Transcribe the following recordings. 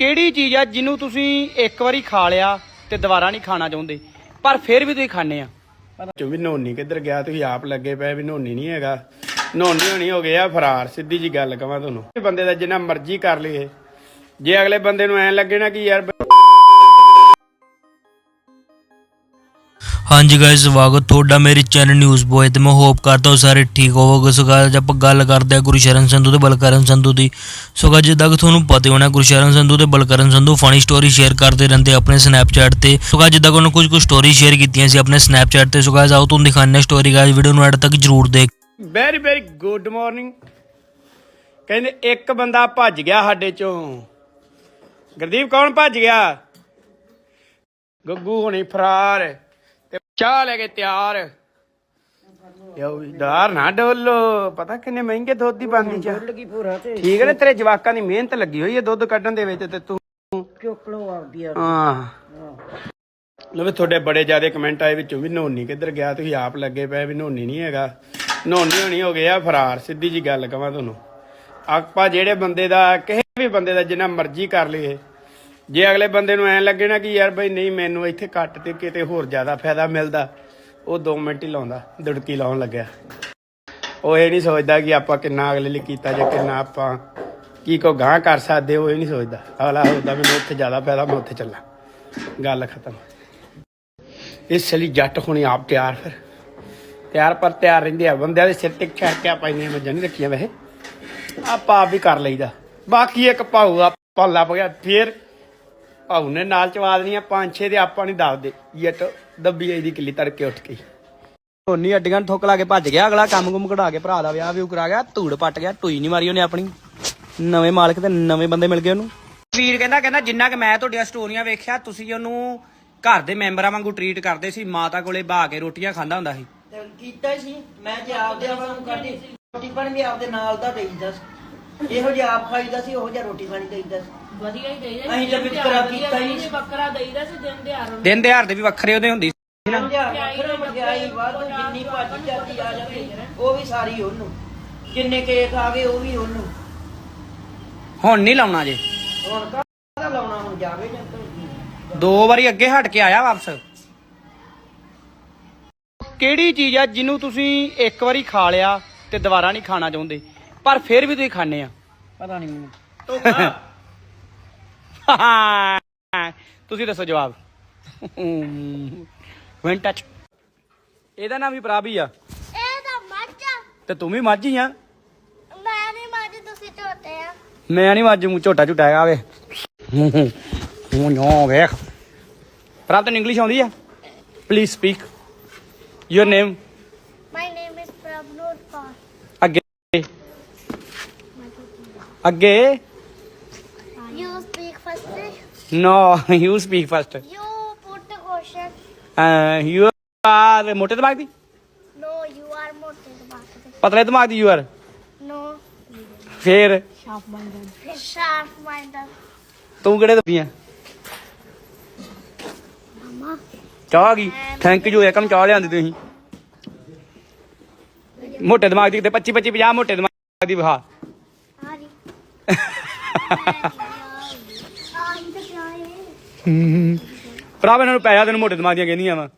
ਕਿਹੜੀ ਚੀਜ਼ ਆ ਜਿਹਨੂੰ ਤੁਸੀਂ ਇੱਕ ਵਾਰੀ ਖਾ ਲਿਆ ਤੇ ਦੁਬਾਰਾ ਨਹੀਂ ਖਾਣਾ ਚਾਹੁੰਦੇ? ਪਰ ਫਿਰ ਵੀ ਤੁਸੀਂ ਖਾਣੇ ਆ। ਚੋ ਵੀ ਨੋਨੀ ਕਿੱਧਰ ਗਿਆ? ਤੁਸੀਂ ਆਪ ਲੱਗੇ ਪਏ ਵੀ ਨੋਨੀ ਨਹੀਂ ਹੈਗਾ। ਨੋਨੀ ਹੋਣੀ ਹੋ ਗਿਆ ਫਰਾਰ, ਸਿੱਧੀ ਜੀ ਗੱਲ ਕਵਾਂ ਤੁਹਾਨੂੰ। ਬੰਦੇ ਦਾ ਜਿੰਨਾ ਮਰਜ਼ੀ ਕਰ ਲਈਏ। ਜੇ ਅਗਲੇ ਬੰਦੇ ਨੂੰ ਐਂ ਲੱਗੇ ਨਾ ਕਿ ਯਾਰ ਹਾਂਜੀ ਗਾਇਸ ਸਵਾਗਤ ਤੁਹਾਡਾ ਮੇਰੇ ਚੈਨਲ ਨਿਊਜ਼ ਬੋਏ ਤੇ। ਮੈਂ ਹੋਪ ਕਰਦਾ ਹਾਂ ਸਾਰੇ ਠੀਕ ਹੋਵੋਗੇ। ਸੋ guys, ਆਪਾਂ ਗੱਲ ਕਰਦੇ ਹਾਂ ਗੁਰਸ਼ਰਨ ਸੰਧੂ ਤੇ ਬਲਕਰਨ ਸੰਧੂ ਦੀ। ਸੋ guys, ਜਿੱਦਾਂ ਕਿ ਤੁਹਾਨੂੰ ਪਤਾ ਹੋਣਾ ਗੁਰਸ਼ਰਨ ਸੰਧੂ ਤੇ Balkaran Sandhu funny story share ਕਰਦੇ ਰਹਿੰਦੇ ਆਪਣੇ ਸਨੈਪਚੈਟ ਤੇ। ਸੋ guys, ਜਿੱਦਾਂ ਕਿ ਉਹਨਾਂ ਕੁਝ ਕੁ ਸਟੋਰੀ ਸ਼ੇਅਰ ਕੀਤੀਆਂ ਸੀ ਆਪਣੇ ਸਨੈਪਚੈਟ ਤੇ। ਸੋ guys, ਆਓ ਤੁਹਾਨੂੰ ਦਿਖਾਉਂਦੇ ਸਟੋਰੀ ਗਾਇਸ ਵੀਡੀਓ ਨੂੰ ਐਡ ਤੱਕ ਜਰੂਰ ਦੇਖ। ਵੈਰੀ ਵੈਰੀ ਗੁੱਡ ਮਾਰਨਿੰਗ ਕਹਿੰਦੇ ਇੱਕ ਬੰਦਾ ਭੱਜ ਗਿਆ ਸਾਡੇ ਚੋਂ। ਗੁਰਦੀਪ ਕੌਣ ਭੱਜ ਗਿਆ? ਗੱਗੂ ਹੋਣੀ ਫਰਾਰ। ਚਾਹ ਲੈ ਕੇ ਤਿਆਰ। ਯੋ ਡਾਰ ਨਾ ਡੋਲੋ ਪਤਾ ਕਿੰਨੇ ਮਹਿੰਗੇ ਦੁੱਧ ਦੀ ਬੰਦੀ ਚ ਠੀਕ ਹੈ ਨਾ ਤੇਰੇ ਜਵਾਕਾਂ ਦੀ ਮਿਹਨਤ ਲੱਗੀ ਹੋਈ ਹੈ ਦੁੱਧ ਕੱਢਣ ਦੇ ਵਿੱਚ ਤੇ ਤੂੰ। ਚੋਕਲੋ ਆਪਦੀ ਆ? ਹਾਂ। ਲਵੇ ਤੁਹਾਡੇ ਬੜੇ ਜ਼ਿਆਦਾ ਕਮੈਂਟ ਆਏ ਵਿੱਚੋਂ ਵੀ ਨੋਨੀ ਕਿੱਧਰ ਗਿਆ ਤੁਸੀਂ ਆਪ ਲੱਗੇ ਪਏ ਵੀ ਨੋਨੀ ਨਹੀਂ ਹੈਗਾ। ਨੋਨੀ ਹੋਣੀ ਹੋ ਗਿਆ ਫਰਾਰ ਸਿੱਧੀ ਜੀ ਗੱਲ ਕਵਾਂ ਤੁਹਾਨੂੰ। ਆਪਾਂ ਜਿਹੜੇ ਬੰਦੇ ਦਾ ਕਿਸੇ ਵੀ ਬੰਦੇ ਦਾ ਜਿੰਨਾ ਮਰਜ਼ੀ ਕਰ ਲਈਏ ਜੇ ਅਗਲੇ ਬੰਦੇ ਨੂੰ ਐਂ ਲੱਗੇ ਨਾ ਕਿ ਯਾਰ ਬਈ ਨਹੀਂ, ਮੈਨੂੰ ਇੱਥੇ ਘੱਟ ਤੇ ਕਿਤੇ ਹੋਰ ਜ਼ਿਆਦਾ ਫਾਇਦਾ ਮਿਲਦਾ, ਉਹ 2 ਮਿੰਟ ਹੀ ਲਾਉਂਦਾ, ਦੁੜਕੀ ਲਾਉਣ ਲੱਗਿਆ। ਉਹ ਇਹ ਨਹੀਂ ਸੋਚਦਾ ਕਿ ਆਪਾਂ ਕਿੰਨਾ ਅਗਲੇ ਲਈ ਕੀਤਾ ਜਾਂ ਕਿੰਨਾ ਆਪਾਂ ਕੀ ਕੋ ਗਾਂ ਕਰ ਸਕਦੇ, ਉਹ ਇਹ ਨਹੀਂ ਸੋਚਦਾ। ਅਗਲਾ ਸੋਚਦਾ, ਮੈਨੂੰ ਉੱਥੇ ਜ਼ਿਆਦਾ ਫਾਇਦਾ, ਮੈਂ ਉੱਥੇ ਚੱਲਾਂ। ਗੱਲ ਖਤਮ। ਇਸ ਲਈ ਜੱਟ ਹੋਣੀ ਆਪ ਤਿਆਰ ਫਿਰ। ਤਿਆਰ ਪਰ ਤਿਆਰ ਰਹਿੰਦੇ ਆ, ਬੰਦਿਆਂ ਦੇ ਸਿਰ ਤੇ ਖੈਰਕਿਆ ਪਾਈਆਂ ਮੱਝਾਂ ਨਹੀਂ ਰੱਖੀਆਂ ਵੈਸੇ। ਆਪਾਂ ਆਪ ਵੀ ਕਰ ਲਈਦਾ। ਬਾਕੀ ਇੱਕ ਭਾਊ ਆਪਾਂ ਲੱਭ ਗਿਆ, ਫਿਰ ਭਾਊ ਨੇ ਨਾਲ ਚਵਾ ਦੇਣੀਆਂ ਪੰਜ ਛੇ ਦੇ ਆਪਾਂ ਨਹੀਂ ਦੱਸਦੇ। ਜੱਟ ਦੱਬੀ ਆਈ ਦੀ ਕਿੱਲੀ ਤੜਕੇ ਉੱਠ ਕੇ। ਧੋਨੀ ਅੱਡੀਆਂ ਨੂੰ ਠੋਕ ਲਾ ਕੇ ਭੱਜ ਗਿਆ ਅਗਲਾ ਕੰਮ ਕੁਮ ਕਢਾ ਕੇ ਭਰਾ ਦਾ ਵਿਆਹ ਵੀ ਕਰਾ ਗਿਆ ਧੂੜ ਪੱਟ ਗਿਆ ਟੂਈ ਨਹੀਂ ਮਾਰੀ ਉਹਨੇ ਆਪਣੀ। ਨਵੇਂ ਮਾਲਕ ਤੇ ਨਵੇਂ ਬੰਦੇ ਮਿਲ ਗਏ ਉਹਨੂੰ। ਵੀਰ ਕਹਿੰਦਾ ਕਹਿੰਦਾ ਜਿੰਨਾ ਕਿ ਮੈਂ ਤੁਹਾਡੀਆਂ ਸਟੋਰੀਆਂ ਵੇਖਿਆ ਤੁਸੀਂ ਉਹਨੂੰ ਘਰ ਦੇ ਮੈਂਬਰਾਂ ਵਾਂਗੂ ਟਰੀਟ ਕਰਦੇ ਸੀ ਮਾਤਾ ਕੋਲੇ ਬਹਾ ਕੇ ਰੋਟੀਆਂ ਖਾਂਦਾ ਹੁੰਦਾ ਸੀ। ਤੇ ਕੀਤਾ ਸੀ ਮੈਂ ਜੇ ਆਪਦੇ ਆਪ ਨੂੰ ਕਰਦੀ ਰੋਟੀ ਪਾਣੀ ਵੀ ਆਪਦੇ ਨਾਲ ਦਾ ਦੇਈਦਾ ਸੀ ਇਹੋ ਜਿਹਾ ਆਪ ਖਾਈਦਾ ਸੀ ਉਹੋ ਜਿਹਾ ਰੋਟੀ ਪਾਣੀ ਦੇਈਦਾ ਸੀ। ਵਧੀਆ ਹੀ ਦੇਈਦਾ ਅਸੀਂ ਤਾਂ ਵਿਤਕਰਾ ਕੀਤਾ ਹੀ ਨਹੀਂ। ਬੱਕਰਾ ਦੇਈਦਾ ਸੀ ਦਿਨ ਦਿਹਾੜ ਨੂੰ ਦਿਨ ਦਿਹਾੜ ਦੇ ਵੀ ਵੱਖਰੇ ਉਹਦੇ ਹੁੰਦੀ ਸੀ। ਵੱਖਰਾ ਮਠਿਆਈ ਵਾਧੂ ਜਿੰਨੀ ਭਾਜੀ ਚਾਦੀ ਆ ਜਾਂਦੀ ਉਹ ਵੀ ਸਾਰੀ ਉਹਨੂੰ। ਜਿੰਨੇ ਕੇਕ ਆ ਗਏ ਉਹ ਵੀ ਉਹਨੂੰ। ਹੁਣ ਨਹੀਂ ਲਾਉਣਾ ਜੇ। ਹੁਣ ਕਾਹਦਾ ਲਾਉਣਾ ਹੁਣ ਜਾਵੇ ਜਾਂ ਤੂੰ ਦੋ ਵਾਰੀ ਅੱਗੇ ਹਟ ਕੇ ਆਇਆ ਵਾਪਸ। ਕਿਹੜੀ ਚੀਜ਼ ਆ ਜਿਹਨੂੰ ਤੁਸੀਂ ਇੱਕ ਵਾਰੀ ਖਾ ਲਿਆ ਤੇ ਦੁਬਾਰਾ ਨਹੀਂ ਖਾਣਾ ਚਾਹੁੰਦੇ? ਪਰ ਫਿਰ ਵੀ ਤੁਸੀਂ ਖਾਣੇ ਆ। ਪਤਾ ਨਹੀਂ ਮੈਨੂੰ। ਤੁਸੀਂ ਦੱਸੋ ਜਵਾਬ। ਵਨ ਟੱਚ ਇਹਦਾ ਨਾਮ ਵੀ ਪ੍ਰਭ ਹੀ ਆ। ਇਹ ਤਾਂ ਮੱਝ। ਤੇ ਤੂੰ ਵੀ ਮੱਝ ਹੀ ਆ। ਮੈਂ ਨਹੀਂ ਮੱਝ ਤੁਸੀਂ ਝੋਟੇ ਆ। ਮੈਂ ਨਹੀਂ ਮੱਝ ਮੂੰ ਝੋਟਾ ਝੁੱਟਾ ਹੈਗਾ ਵੇ। ਹੂੰ ਨੋ ਵੇਖ। ਪ੍ਰਭ ਤੈਨੂੰ ਇੰਗਲਿਸ਼ ਆਉਂਦੀ ਆ? Please speak your name my name is Prabhnoor Kaur ਅੱਗੇ ਅੱਗੇ? You speak first no you speak first you put question you are ਮੋਟੇ ਦਿਮਾਗ ਦੀ ਨੋ ਯੂ ਆਰ ਮੋਟੇ ਦਿਮਾਗ ਦੇ ਪਤਲੇ ਦਿਮਾਗ ਦੀ ਯੂ ਆਰ ਨੋ ਫੇਰ ਸ਼ਾਰਪ ਮਾਈਂਡਰ ਤੂੰ ਕਿਹੜੇ ਦੱਬੀਆਂ ਮਮਾ ਚਾਹ ਆ ਗਈ ਥੈਂਕ ਯੂ ਏਕਮ ਚਾਹ ਲਿਆਂਦੀ ਤੁਸੀਂ ਮੋਟੇ ਦਿਮਾਗ ਦੀ ਤੇ 25 25 50 ਮੋਟੇ ਦਿਮਾਗ ਦੀ ਵਿਖਾ ਹੈ ਭਰਾ ਇਹਨਾਂ ਨੂੰ ਪੈਸਾ ਤੈਨੂੰ ਮੋਟੇ ਦਿਮਾਗ ਦੀਆਂ ਕਹਿੰਦੀਆਂ ਵਾ। ਇਹ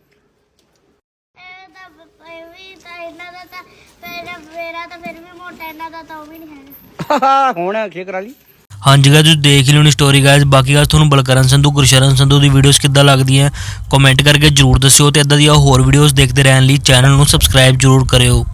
ਤਾਂ ਬ- ਇਹ ਵੀ ਤਾਂ ਇਹਨਾਂ ਦਾ ਤਾਂ ਫਿਰ ਮੇਰਾ ਤਾਂ ਫਿਰ ਵੀ ਮੋਟਾ ਇਹਨਾਂ ਦਾ ਤਾਂ ਉਹ ਵੀ ਨਹੀਂ ਹੈਗਾ ਹੁਣ ਖੇ ਕਰਾ ਲਈ। ਹਾਂਜੀ ਗਾਇਸ ਤੁਸੀਂ ਦੇਖ ਹੀ ਲਿਓਣੀ ਸਟੋਰੀ ਗਾਇਸ ਬਾਕੀ ਗੱਲ ਤੁਹਾਨੂੰ ਬਲਕਰਨ ਸੰਧੂ ਗੁਰਸ਼ਰਨ ਸੰਧੂ ਦੀ ਵੀਡੀਓਜ਼ ਕਿੱਦਾਂ ਲੱਗਦੀਆਂ ਕਮੈਂਟ ਕਰਕੇ ਜਰੂਰ ਦੱਸਿਓ ਤੇ ਇਦਾਂ ਦੀਆਂ ਹੋਰ ਵੀਡੀਓਜ਼ ਦੇਖਦੇ ਰਹਿਣ ਲਈ ਚੈਨਲ ਨੂੰ ਸਬਸਕ੍ਰਾਈਬ ਜਰੂਰ ਕਰਿਓ।